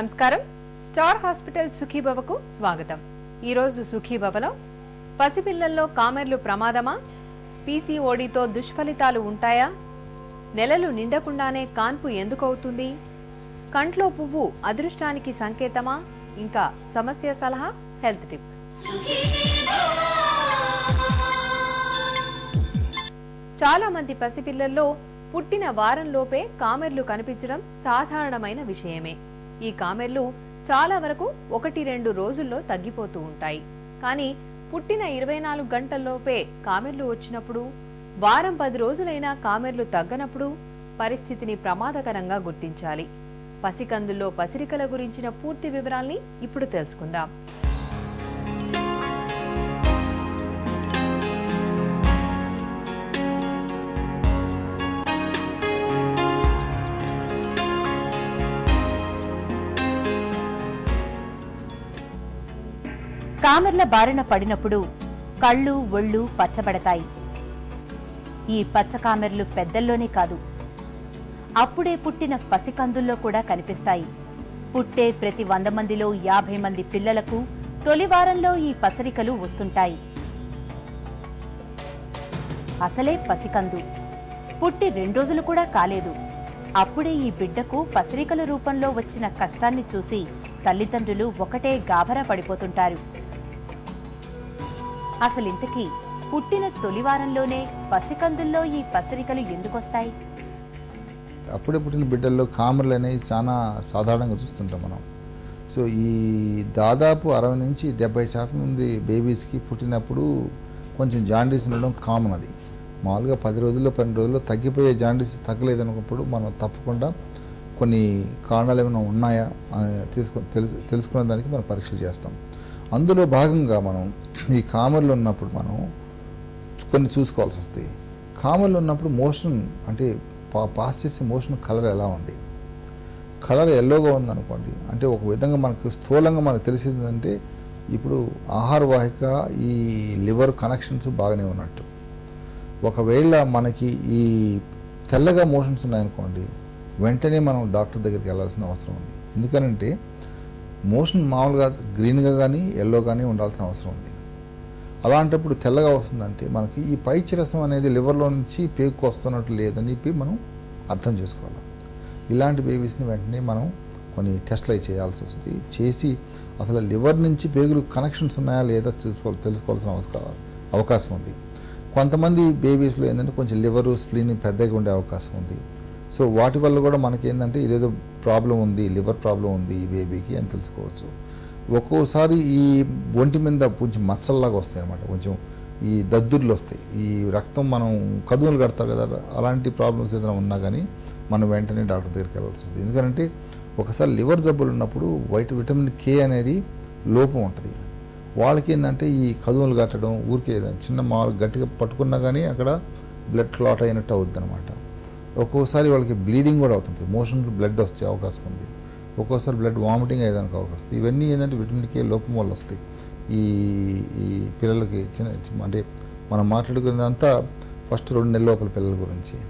నమస్కారం. Star hospital సుఖీభవకు స్వాగతం. ఈరోజు సుఖీభవలో పసిపిల్లల్లో కామెర్లు ప్రమాదమా? పీసీఓడితో దుష్ఫలితాలు ఉంటాయా? నెలలు నిండకుండానే కాన్పు ఎందుకు అవుతుంది కంట్లో పువ్వు అదృష్టానికి సంకేతమా? ఇంకా సమస్య సలహా హెల్త్ టిప్. చాలా మంది పసిపిల్లల్లో పుట్టిన వారంలోపే కామెర్లు కనిపించడం సాధారణమైన విషయమే. ఈ కామెర్లు చాలా వరకు ఒకటి రెండు రోజుల్లో తగ్గిపోతూ ఉంటాయి. కానీ పుట్టిన ఇరవై నాలుగు గంటల్లోపే కామెర్లు వచ్చినప్పుడు వారం పది రోజులైనా కామెర్లు తగ్గనప్పుడు పరిస్థితిని ప్రమాదకరంగా గుర్తించాలి. పసికందుల్లో పసిరికల గురించిన పూర్తి వివరాల్ని ఇప్పుడు తెలుసుకుందాం. కామెర్ల బారిన పడినప్పుడు కళ్ళు ఒళ్ళు పచ్చబడతాయి. ఈ పచ్చ కామెర్లు పెద్దల్లోనే కాదు. అప్పుడే పుట్టిన పసికందుల్లో కూడా కనిపిస్తాయి. పుట్టే ప్రతి వంద మందిలో యాభై మంది పిల్లలకు తొలి వారంలో ఈ పసరికలు వస్తుంటాయి. అసలే పసికందు. పుట్టి రెండు రోజులు కూడా కాలేదు. అప్పుడే ఈ బిడ్డకు పసిరికల రూపంలో వచ్చిన కష్టాన్ని చూసి తల్లిదండ్రులు ఒకటే గాభరా పడిపోతుంటారు. అసలింతకీ పుట్టిన తొలి వారంలోనే పసికందుల్లో ఈ పసరికలు ఎందుకొస్తాయి? అప్పుడే పుట్టిన బిడ్డల్లో కామర్లు అనేవి చాలా సాధారణంగా చూస్తుంటాం మనం. సో ఈ దాదాపు అరవై నుంచి డెబ్బై శాతం మంది బేబీస్కి పుట్టినప్పుడు కొంచెం జాండీస్ ఉండడం కామన్ అది. మామూలుగా పది రోజుల్లో పన్నెండు రోజుల్లో తగ్గిపోయే జాండీస్ తగ్గలేదనుకున్నప్పుడు మనం తప్పకుండా కొన్ని కారణాలు ఏమైనా ఉన్నాయా అని తెలు తెలుసుకునే దానికి మనం పరీక్షలు చేస్తాం. అందులో భాగంగా మనం ఈ కామర్లు ఉన్నప్పుడు మనం కొన్ని చూసుకోవాల్సి వస్తుంది కామర్లు ఉన్నప్పుడు మోషన్ అంటే పా పాస్ చేసే మోషన్ కలర్ ఎలా ఉంది? కలర్ ఎల్లోగా ఉందనుకోండి అంటే ఒక విధంగా మనకు స్థూలంగా మనకు తెలిసింది అంటే ఇప్పుడు ఆహార వాహిక ఈ లివర్ కనెక్షన్స్ బాగానే ఉన్నట్టు. ఒకవేళ మనకి ఈ తెల్లగా మోషన్స్ ఉన్నాయనుకోండి వెంటనే మనం డాక్టర్ దగ్గరికి వెళ్ళాల్సిన అవసరం ఉంది. ఎందుకనంటే మోషన్ మామూలుగా గ్రీన్గా కానీ ఎల్లో కానీ ఉండాల్సిన అవసరం ఉంది. అలాంటప్పుడు తెల్లగా వస్తుందంటే మనకి ఈ పైచిరసం అనేది లివర్లో నుంచి పేగుకు వస్తున్నట్టు లేదని చెప్పి మనం అర్థం చేసుకోవాలి. ఇలాంటి బేబీస్ని వెంటనే మనం కొన్ని టెస్ట్లు అవి చేయాల్సి వస్తుంది. చేసి అసలు లివర్ నుంచి పేగులు కనెక్షన్స్ ఉన్నాయా లేదా చూసుకోవాలి తెలుసుకోవాల్సిన అవసరం అవకాశం ఉంది. కొంతమంది బేబీస్లో ఏంటంటే కొంచెం లివరు స్ప్లీన్ పెద్దగా ఉండే అవకాశం ఉంది. సో వాటి వల్ల కూడా మనకి ఏంటంటే ఇదేదో ప్రాబ్లం ఉంది లివర్ ప్రాబ్లం ఉంది ఈ బేబీకి అని తెలుసుకోవచ్చు. ఒక్కోసారి ఈ ఒంటి మీద కొంచెం మచ్చల్లాగా వస్తాయి అనమాట కొంచెం ఈ దద్దుర్లు వస్తాయి. ఈ రక్తం మనం కదువులు కడతారు కదా అలాంటి ప్రాబ్లమ్స్ ఏదైనా ఉన్నా కానీ మనం వెంటనే డాక్టర్ దగ్గరికి వెళ్ళాల్సి వస్తుంది. ఎందుకంటే ఒకసారి లివర్ జబ్బులు ఉన్నప్పుడు వైట్ విటమిన్ కే అనేది లోపం ఉంటుంది. వాళ్ళకి ఏంటంటే ఈ కదువులు కట్టడం ఊరికే చిన్న మామూలు గట్టిగా పట్టుకున్నా కానీ అక్కడ బ్లడ్ క్లాట్ అయినట్టు అవుద్ది అనమాట ఒక్కోసారి వాళ్ళకి బ్లీడింగ్ కూడా అవుతుంది మోషన్ బ్లడ్ వచ్చే అవకాశం ఉంది. ఒక్కోసారి బ్లడ్ వామిటింగ్ అయ్యేదానికి అవకాశం ఉంది. ఇవన్నీ ఏంటంటే విటమిన్ కే లోపం వల్ల వస్తాయి. ఈ ఈ పిల్లలకి చిన్న చిన్న- అంటే మనం మాట్లాడుకునేదంతా ఫస్ట్ రెండు నెలల లోపల పిల్లల గురించి.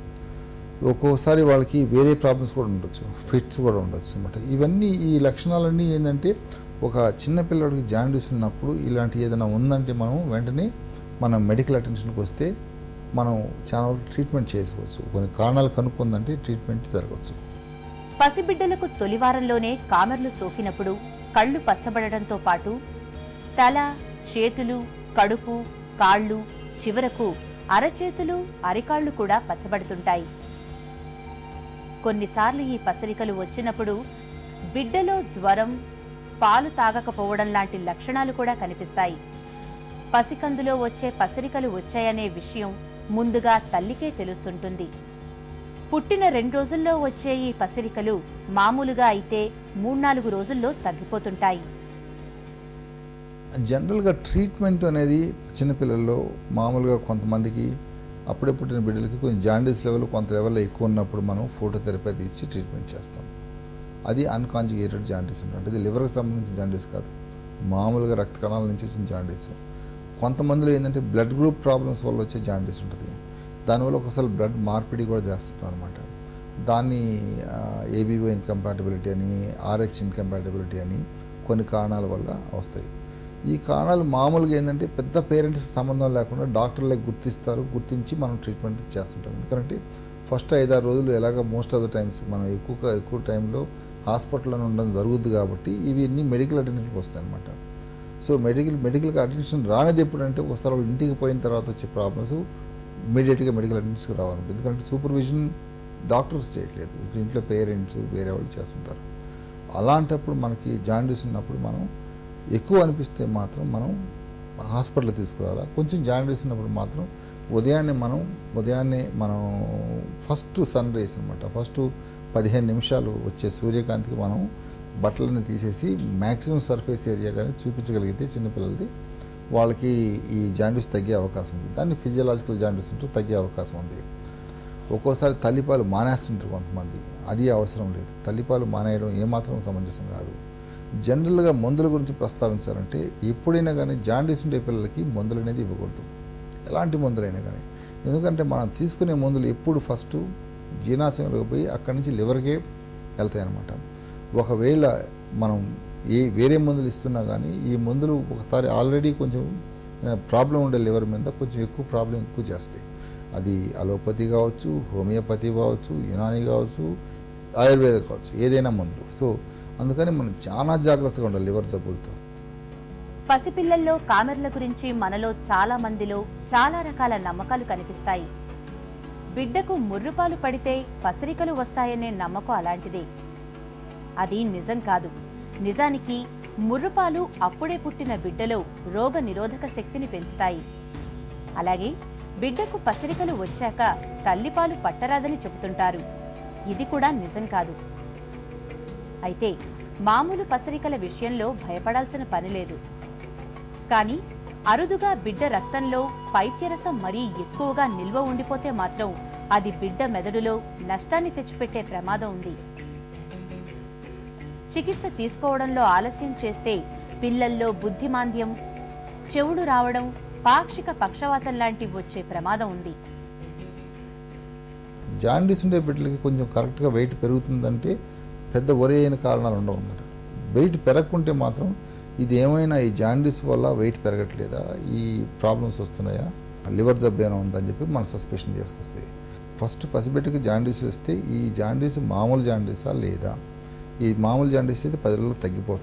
ఒక్కోసారి వాళ్ళకి వేరే ప్రాబ్లమ్స్ కూడా ఉండొచ్చు. ఫిట్స్ కూడా ఉండొచ్చు అనమాట ఇవన్నీ ఈ లక్షణాలన్నీ ఏంటంటే ఒక చిన్న పిల్లడికి జాండీస్ ఉన్నప్పుడు ఇలాంటి ఏదైనా ఉందంటే మనం వెంటనే మనం మెడికల్ అటెన్షన్కి వస్తే మనం చాలా ట్రీట్మెంట్ చేసుకోవచ్చు. కొన్ని కారణాలు కనుక్కుందంటే ట్రీట్మెంట్ జరగవచ్చు. పసిబిడ్డలకు తొలివారంలోనే కామెర్లు సోకినప్పుడు కళ్ళు పచ్చబడడంతో పాటు తల చేతులు కడుపు కాళ్ళు చివరకు అరచేతులు అరికాళ్ళు కూడా పచ్చబడుతుంటాయి. కొన్నిసార్లు ఈ పసరికలు వచ్చినప్పుడు బిడ్డలో జ్వరం పాలు తాగకపోవడం లాంటి లక్షణాలు కూడా కనిపిస్తాయి. పసికందులో వచ్చే పసిరికలు వచ్చాయనే విషయం ముందుగా తల్లికే తెలుస్తుంటుంది. పుట్టిన రెండు రోజుల్లో వచ్చే ఈ పసిరికలు మామూలుగా అయితే మూడు నాలుగు రోజుల్లో తగ్గిపోతుంటాయి. జనరల్గా ట్రీట్మెంట్ అనేది చిన్నపిల్లల్లో మామూలుగా కొంతమందికి అప్పుడే పుట్టిన బిడ్డలకి కొంచెం జాండీస్ లెవెల్ కొంత లెవెల్లో ఎక్కువ ఉన్నప్పుడు మనం ఫోటోథెరపీ అది ఇచ్చి ట్రీట్మెంట్ చేస్తాం. అది అన్కాంజుగేటెడ్ జాండీస్ అంటే ఇది లివర్కి సంబంధించిన జాండీస్ కాదు. మామూలుగా రక్త కణాల నుంచి వచ్చిన జాండీస్. కొంతమందిలో ఏంటంటే బ్లడ్ గ్రూప్ ప్రాబ్లమ్స్ వల్ల వచ్చే జాండీస్ ఉంటుంది. దానివల్ల ఒకసారి బ్లడ్ మార్పిడి కూడా చేస్తాం అనమాట దాన్ని ఏబీఓ ఇన్కంపాటబిలిటీ అని ఆర్హెచ్ ఇన్కంపాటబిలిటీ అని కొన్ని కారణాల వల్ల వస్తాయి. ఈ కారణాలు మామూలుగా ఏంటంటే పెద్ద పేరెంట్స్ సంబంధం లేకుండా డాక్టర్లే గుర్తిస్తారు గుర్తించి మనం ట్రీట్మెంట్ చేస్తుంటాం. ఎందుకంటే ఫస్ట్ ఐదారు రోజులు ఎలాగ మోస్ట్ ఆఫ్ ద టైమ్స్ మనం ఎక్కువ ఎక్కువ టైంలో హాస్పిటల్లో ఉండడం జరుగుద్ది కాబట్టి ఇవి అన్ని మెడికల్ అటెన్షన్కి వస్తాయి అనమాట సో మెడికల్ మెడికల్కి అటెన్షన్ రానిది ఎప్పుడంటే ఒకసారి వాళ్ళు ఇంటికి పోయిన తర్వాత వచ్చే ప్రాబ్లమ్స్ ఇమీడియట్గా మెడికల్ అటెన్షన్కి రావాలంటే ఎందుకంటే సూపర్విజన్ డాక్టర్స్ చేయట్లేదు. ఇంట్లో పేరెంట్స్ వేరే వాళ్ళు చేస్తుంటారు. అలాంటప్పుడు మనకి జాండీస్ ఉన్నప్పుడు మనం ఎక్కువ అనిపిస్తే మాత్రం మనం హాస్పిటల్ తీసుకురావాలా కొంచెం జాండీస్ ఉన్నప్పుడు మాత్రం ఉదయాన్నే మనం ఉదయాన్నే మనం ఫస్ట్ సన్ రేస్ అనమాట ఫస్ట్ పదిహేను నిమిషాలు వచ్చే సూర్యకాంతికి మనం బట్టలను తీసేసి మ్యాక్సిమం సర్ఫేస్ ఏరియా కానీ చూపించగలిగితే చిన్నపిల్లలది వాళ్ళకి ఈ జాండీస్ తగ్గే అవకాశం ఉంది. దాన్ని ఫిజియలాజికల్ జాండీస్ ఉంటూ తగ్గే అవకాశం ఉంది. ఒక్కోసారి తల్లిపాలు మానేస్తుంటారు కొంతమంది. అది అవసరం లేదు. తల్లిపాలు మానేయడం ఏమాత్రం సమంజసం కాదు. జనరల్గా మందుల గురించి ప్రస్తావించాలంటే ఎప్పుడైనా కానీ జాండీస్ ఉండే పిల్లలకి మందులు అనేది ఇవ్వకూడదు. ఎలాంటి మందులైనా కానీ. ఎందుకంటే మనం తీసుకునే మందులు ఎప్పుడు ఫస్ట్ జీర్ణాశయంలోకి పోయి అక్కడి నుంచి లివర్కే వెళ్తాయి అన్నమాట ఒకవేళ మనం ఏ వేరే మందులు ఇస్తున్నా కానీ ఈ మందులు ఒకసారి ఆల్రెడీ కొంచెం ప్రాబ్లం ఉండే లివర్ మీద కొంచెం ఎక్కువ ప్రాబ్లం ఎక్కువ చేస్తాయి. అది అలోపతి కావచ్చు హోమియోపతి కావచ్చు యునాని కావచ్చు ఆయుర్వేద కావచ్చు ఏదైనా మందులు. సో అందుకని మనం చాలా జాగ్రత్తగా ఉండాలి లివర్ జబ్బులతో. పసిపిల్లల్లో కామెర్ల గురించి మనలో చాలా మందిలో చాలా రకాల నమ్మకాలు కనిపిస్తాయి. బిడ్డకు ముర్రుపాలు పడితే పసరికలు వస్తాయనే నమ్మకం అలాంటిదే. అది నిజం కాదు. నిజానికి ముర్రుపాలు అప్పుడే పుట్టిన బిడ్డలో రోగ నిరోధక శక్తిని పెంచుతాయి. అలాగే బిడ్డకు పసిరికలు వచ్చాక తల్లిపాలు పట్టరాదని చెబుతుంటారు. ఇది కూడా నిజం కాదు. అయితే మామూలు పసరికల విషయంలో భయపడాల్సిన పని లేదు. కానీ అరుదుగా బిడ్డ రక్తంలో పైత్యరసం మరీ ఎక్కువగా నిల్వ ఉండిపోతే మాత్రం అది బిడ్డ మెదడులో నష్టాన్ని తెచ్చిపెట్టే ప్రమాదం ఉంది. చికిత్స తీసుకోవడంలో ఆలస్యం చేస్తే పిల్లల్లో బుద్ధిమాంద్యం చెవుడు రావడం పాక్షిక పక్షవాతం లాంటివి వచ్చే ప్రమాదం ఉంది. జాండీస్ ఉండే బిడ్డలకి కొంచెం కరెక్ట్గా వెయిట్ పెరుగుతుందంటే పెద్ద ఒరే అయిన కారణాలు ఉండవు అన్నమాట. వెయిట్ పెరగకుంటే మాత్రం ఇది ఏమైనా ఈ జాండీస్ వల్ల వెయిట్ పెరగట్లేదా? ఈ ప్రాబ్లమ్స్ వస్తున్నాయా? లివర్ జబ్బు ఏమైనా ఉందని చెప్పి మనం సస్పెషన్ చేసుకొస్తాయి ఫస్ట్ పసిబిడ్డకి జాండీస్ వస్తే ఈ జాండీస్ మామూలు జాండీసా లేదా? ఈ మామూలు జాండీస్ అయితే పది రోజులకు తగ్గిపోతుంది.